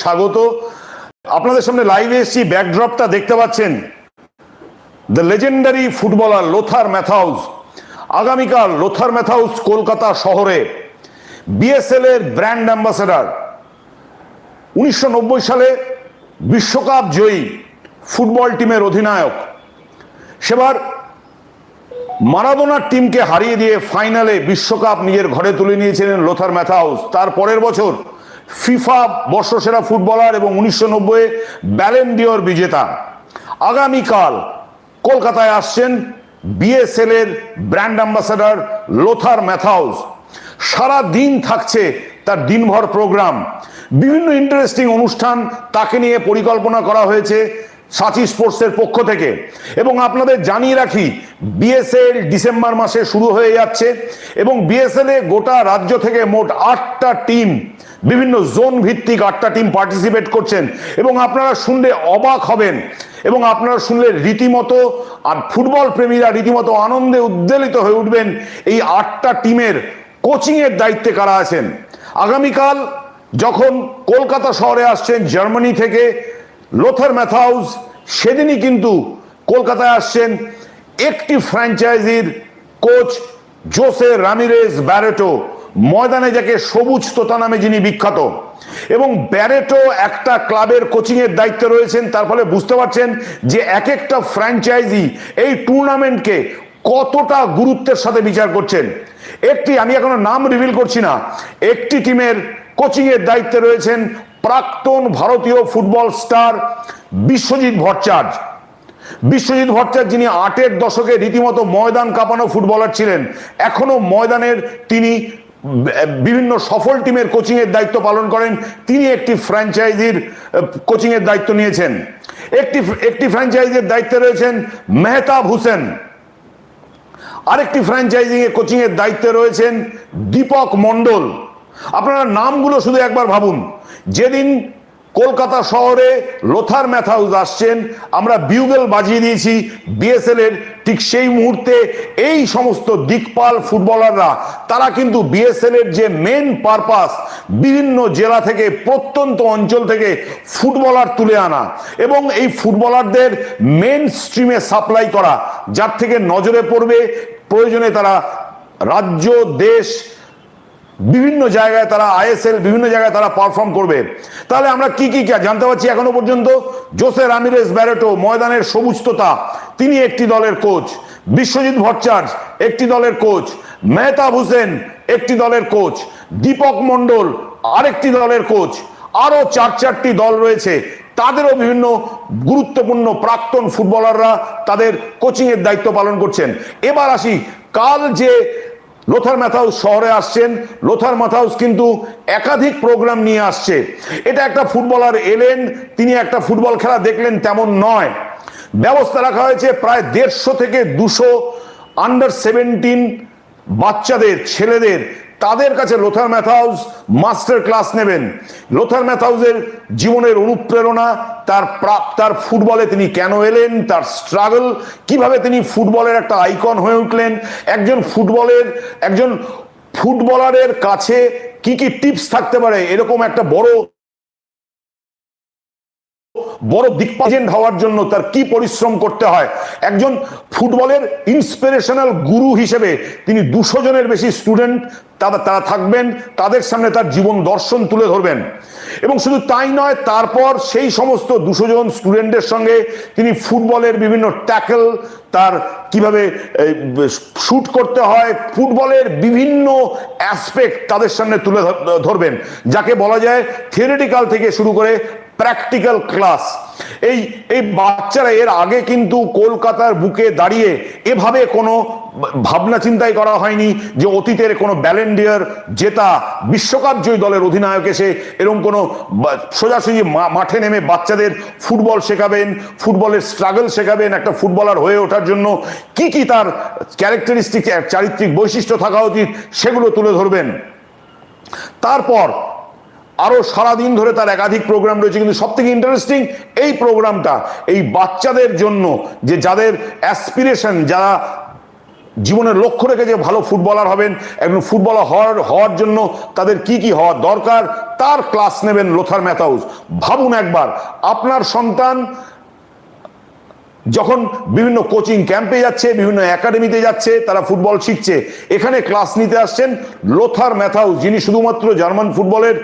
স্বাগত। আপনাদের সামনে লাইভে এসেছি ব্যাকড্রপটা দেখতে পাচ্ছেন। The legendary footballer Lothar Matthaus আগামীকাল লোথার ম্যাথাউস কলকাতা শহরে। বিএসএল এর ব্র্যান্ড অ্যাম্বাসেডার উনিশশো নব্বই সালে বিশ্বকাপ জয়ী ফুটবল টিমের অধিনায়ক। সেবার মারাদোনার টিমকে হারিয়ে দিয়ে ফাইনালে বিশ্বকাপ নিজের ঘরে তুলে নিয়েছিলেন লোথার ম্যাথাউস তার পরের বছর ফিফা বর্ষসেরা ফুটবলার এবং উনিশশো নব্বই ব্যালেন্ডিওর বিজেতা। আগামীকাল কলকাতায় আসছেন বিএসএল এর ব্র্যান্ড অ্যাম্বাসাডার লোথার ম্যাথাউস সারা দিন থাকছে তার দিনভর প্রোগ্রাম বিভিন্ন ইন্টারেস্টিং অনুষ্ঠান তাকে নিয়ে পরিকল্পনা করা হয়েছে। সাচি স্পোর্টসের পক্ষ থেকে। এবং আপনাদের জানিয়ে রাখি, বিএসএল ডিসেম্বর মাসে শুরু হয়ে যাচ্ছে এবং বিএসএল এ গোটা রাজ্য থেকে মোট আটটা টিম, বিভিন্ন জোন ভিত্তিক আটটা টিম পার্টিসিপেট করছেন। এবং আপনারা শুনলে অবাক হবেন এবং আপনারা শুনলে রীতিমতো আর ফুটবল প্রেমীরা রীতিমতো আনন্দে উদ্বেলিত হয়ে উঠবেন এই আটটা টিমের কোচিংয়ের দায়িত্বে কারা আছেন। আগামীকাল যখন কলকাতা শহরে আসছেন, জার্মানি থেকে লোথার ম্যাথাউস সেদিনই কিন্তু কলকাতায় আসছেন একটি ফ্র্যাঞ্চাইজির কোচ জোসে রামিরেজ ব্যারেটো। ময়দানে যাকে সবুজ তোতা নামে যিনি বিখ্যাত। এবং ব্যারেটো একটা ক্লাবের কোচিং এর দায়িত্বে রয়েছেন, তার ফলে বুঝতে পারছেন যে এক একটা ফ্র্যাঞ্চাইজি এই টুর্নামেন্টকে কতটা গুরুত্বের সাথে বিচার করছেন। একটি, আমি এখনও নাম রিভিল করছি না, একটি টিমের কোচিং এর দায়িত্বে রয়েছেন প্রাক্তন ভারতীয় ফুটবল স্টার বিশ্বজিৎ ভট্টাচার্য। বিশ্বজিৎ ভট্টাচার্য যিনি আটের দশকে রীতিমতো ময়দান কাঁপানো ফুটবলার ছিলেন, এখনও ময়দানের তিনি বিভিন্ন সফল টিমের কোচিংয়ের দায়িত্ব পালন করেন, তিনি একটি ফ্র্যাঞ্চাইজির, কোচিংয়ের দায়িত্ব নিয়েছেন। একটি একটি ফ্র্যাঞ্চাইজির দায়িত্বে রয়েছেন মেহতাব হোসেন। আরেকটি ফ্র্যাঞ্চাইজিং এর কোচিং এর দায়িত্বে রয়েছেন দীপক মণ্ডল। আপনারা নামগুলো শুধু একবার ভাবুন। যেদিন কলকাতা শহরে লোথার ম্যাথাউস আসছেন, আমরা বিউগেল বাজিয়ে দিয়েছি বিএসএল এর ঠিক সেই মুহূর্তে এই সমস্ত দিকপাল ফুটবলাররা, তারা কিন্তু বিএসএল এর যে মেন পারপাস বিভিন্ন জেলা থেকে প্রত্যন্ত অঞ্চল থেকে ফুটবলার তুলে আনা এবং এই ফুটবলারদের মেন স্ট্রিমে সাপ্লাই করা, যার থেকে নজরে পড়বে প্রয়োজনে তারা রাজ্য, দেশ বিভিন্ন জায়গায় তারা আইএসএল, বিভিন্ন জায়গায় তারা পারফর্ম করবে। তাহলে আমরা কি কি জানতে পারছি এখনও পর্যন্ত? জোসে রামিরেস ব্যারেটো ময়দানের সবুজততা, তিনি একটি দলের কোচ বিশ্বজিৎ ভট্টাচার্য একটি দলের কোচ মেহতাব হোসেন একটি দলের কোচ দীপক মণ্ডল আরেকটি দলের কোচ আরও চার, চারটি দল রয়েছে। তাদেরও বিভিন্ন গুরুত্বপূর্ণ প্রাক্তন ফুটবলাররা তাদের কোচিং এর দায়িত্ব পালন করছেন। এবার আসি, কাল যে লোথার ম্যাথাউস শহরে আসছেন। লোথার ম্যাথাউস কিন্তু একাধিক প্রোগ্রাম নিয়ে আসছে। এটা একটা ফুটবলার এলেন, তিনি একটা ফুটবল খেলা দেখলেন তেমন নয়। ব্যবস্থা রাখা হয়েছে প্রায় দেড়শো থেকে দুশো আন্ডার সেভেন্টিন বাচ্চাদের, ছেলেদের তাদের কাছে লোথার ম্যাথাউস মাস্টার ক্লাস নেবেন। লোথার ম্যাথাউসের জীবনের অনুপ্রেরণা, তার প্রাপ, তার ফুটবলে তিনি কেন এলেন, তার স্ট্রাগল, কীভাবে তিনি ফুটবলের একটা আইকন হয়ে উঠলেন, একজন ফুটবলের, একজন ফুটবলারের কাছে কি কি টিপস থাকতে পারে, এরকম একটা বড় বড় দিকপাজেন্ট হওয়ার জন্য তার কি পরিশ্রম করতে হয়? একজন ফুটবলের ইন্সপিরেশনাল গুরু হিসেবে তিনি দুশো জনের বেশি স্টুডেন্ট তারা তারা থাকবেন, তাদের সামনে তার জীবন দর্শন তুলে ধরবেন। এবং শুধু তাই নয়, তারপর সেই সমস্ত দুশো জন স্টুডেন্টের সঙ্গে তিনি ফুটবলের বিভিন্ন ট্যাকল তার কীভাবে শুট করতে হয়, ফুটবলের বিভিন্ন অ্যাসপেক্ট তাদের সামনে তুলে ধরবেন। যাকে বলা যায় থিওরিটিক্যাল থেকে শুরু করে প্র্যাকটিক্যাল ক্লাস এই এই বাচ্চারা এর আগে কিন্তু কলকাতার বুকে দাঁড়িয়ে এভাবে কোনো ভাবনা চিন্তাই করা হয়নি যে অতীতের কোনো ব্যালেন্ডিয়ার জেতা বিশ্বকাপ জয়ী দলের অধিনায়ক এসে এরকম কোনো সোজাসুজি মাঠে নেমে বাচ্চাদের ফুটবল শেখাবেন, ফুটবলের স্ট্রাগল শেখাবেন একটা ফুটবলার হয়ে ওঠার জন্য কি কি তার ক্যারেক্টারিস্টিক চারিত্রিক বৈশিষ্ট্য থাকা উচিত সেগুলো তুলে ধরবেন। তারপর আরও সারাদিন ধরে তার একাধিক প্রোগ্রাম রয়েছে। কিন্তু সব থেকে ইন্টারেস্টিং এই প্রোগ্রামটা এই বাচ্চাদের জন্য যে যাদের অ্যাসপিরেশন যারা জীবনের লক্ষ্য রেখে যে ভালো ফুটবলার হবেন, একজন ফুটবলার হওয়ার হওয়ার জন্য তাদের কি কি হওয়া দরকার, তার ক্লাস নেবেন লোথার ম্যাথাউস। ভাবুন একবার, আপনার সন্তান যখন বিভিন্ন কোচিং ক্যাম্পে যাচ্ছে, বিভিন্ন একাডেমিতে যাচ্ছে, তারা ফুটবল শিখছে, এখানে ক্লাস নিতে আসছেন লোথার ম্যাথাউস, যিনি শুধুমাত্র জার্মান ফুটবলের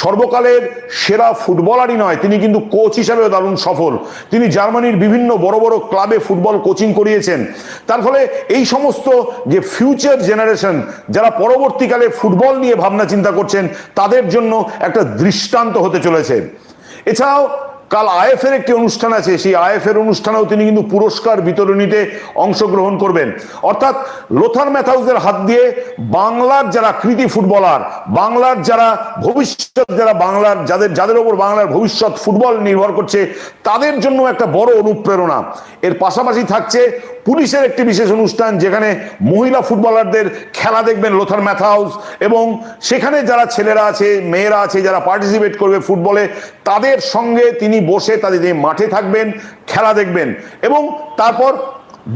সর্বকালের সেরা ফুটবলারই নয়, তিনি কিন্তু কোচ হিসাবেও দারুণ সফল। তিনি জার্মানির বিভিন্ন বড় বড় ক্লাবে ফুটবল কোচিং করিয়েছেন। তার ফলে এই সমস্ত যে ফিউচার জেনারেশন যারা পরবর্তীকালে ফুটবল নিয়ে ভাবনা চিন্তা করছেন, তাদের জন্য একটা দৃষ্টান্ত হতে চলেছে। এছাড়াও কাল আইএফ এর একটি অনুষ্ঠান আছে, সেই আইএফ এর অনুষ্ঠানেও তিনি কিন্তু পুরস্কার বিতরণীতে অংশগ্রহণ করবেন। অর্থাৎ লোথার ম্যাথাউসের হাত দিয়ে বাংলার যারা কৃতি ফুটবলার, বাংলার যারা ভবিষ্যৎ, যারা বাংলার, যাদের যাদের ওপর বাংলার ভবিষ্যৎ ফুটবল নির্ভর করছে, তাদের জন্য একটা বড় অনুপ্রেরণা। এর পাশাপাশি থাকছে পুলিশের একটি বিশেষ অনুষ্ঠান, যেখানে মহিলা ফুটবলারদের খেলা দেখবেন লোথার ম্যাথাউস এবং সেখানে যারা ছেলেরা আছে, মেয়েরা আছে, যারা পার্টিসিপেট করবে ফুটবলে, তাদের সঙ্গে তিনি বসে তাদের মাঠে থাকবেন, খেলা দেখবেন এবং তারপর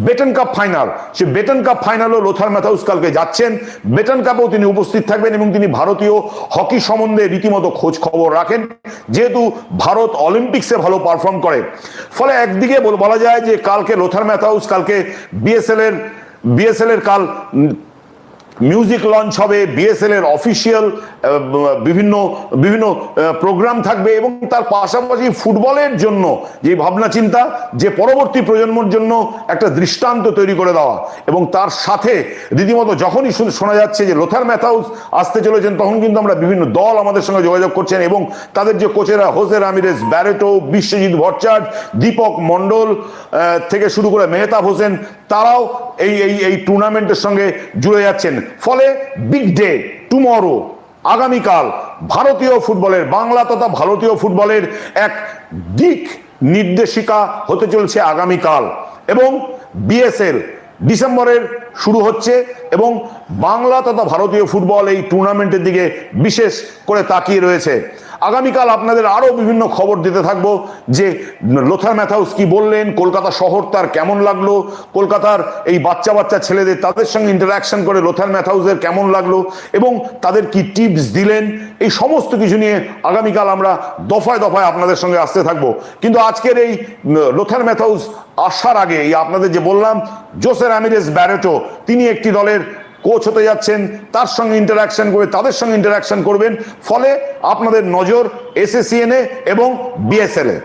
বেটন কাপ ফাইনাল। সে বেটন কাপ ফাইনালও লোথার ম্যাথাউস কালকে যাচ্ছেন। বেটন কাপেও তিনি উপস্থিত থাকবেন এবং তিনি ভারতীয় হকি সম্বন্ধে রীতিমতো খোঁজ খবর রাখেন। যেহেতু ভারত অলিম্পিক্সে ভালো পারফর্ম করে। ফলে একদিকে বলা যায় যে কালকে লোথার ম্যাথাউস কালকে বিএসএল এর বিএসএল এর কাল মিউজিক লঞ্চ হবে বিএসএল এর অফিসিয়াল বিভিন্ন বিভিন্ন প্রোগ্রাম থাকবে এবং তার পাশাপাশি ফুটবলের জন্য যে ভাবনা চিন্তা, যে পরবর্তী প্রজন্মের জন্য একটা দৃষ্টান্ত তৈরি করে দেওয়া এবং তার সাথে রীতিমতো যখনই শুন- যাচ্ছে যে লোথার ম্যাথাউস আসতে চলেছেন, তখন কিন্তু আমরা বিভিন্ন দল আমাদের সঙ্গে যোগাযোগ করছেন এবং তাদের যে কোচেরা Jose Ramirez Barreto, Biswajit Bhattacharya, Deepak Mondal থেকে শুরু করে মেহতাব হোসেন তারাও এই এই এই টুর্নামেন্টের সঙ্গে জুড়ে যাচ্ছেন। ফলে বিগ ডে টুমরো আগামীকাল ভারতীয় ফুটবলের, বাংলা তথা ভারতীয় ফুটবলের এক দিক নির্দেশিকা হতে চলছে আগামীকাল। এবং বিএসএল ডিসেম্বরের শুরু হচ্ছে এবং বাংলা তথা ভারতীয় ফুটবল এই টুর্নামেন্টের দিকে বিশেষ করে তাকিয়ে রয়েছে। আগামীকাল আপনাদের আরও বিভিন্ন খবর দিতে থাকব যে লোথার ম্যাথাউস কি বললেন, কলকাতা শহর তার কেমন লাগল, কলকাতার এই বাচ্চা বাচ্চা ছেলেদের তাদের সঙ্গে ইন্টারাকশন করে লোথার ম্যাথাউসের কেমন লাগল এবং তাদের কি টিপস দিলেন, এই সমস্ত কিছু নিয়ে আগামীকাল আমরা দফায় দফায় আপনাদের সঙ্গে আসতে থাকব। কিন্তু আজকের এই লোথার ম্যাথাউস আসার আগে এই আপনাদের যে বললাম জোসের আমিরেস ব্যারেটো, তিনি একটি দলের কোচ হতে যাচ্ছেন, তার সঙ্গে ইন্টারাকশন করে, তাদের সঙ্গে ইন্টারাকশন করবেন। ফলে আপনাদের নজর এসএসিএনএ এবং বিএসএল এ।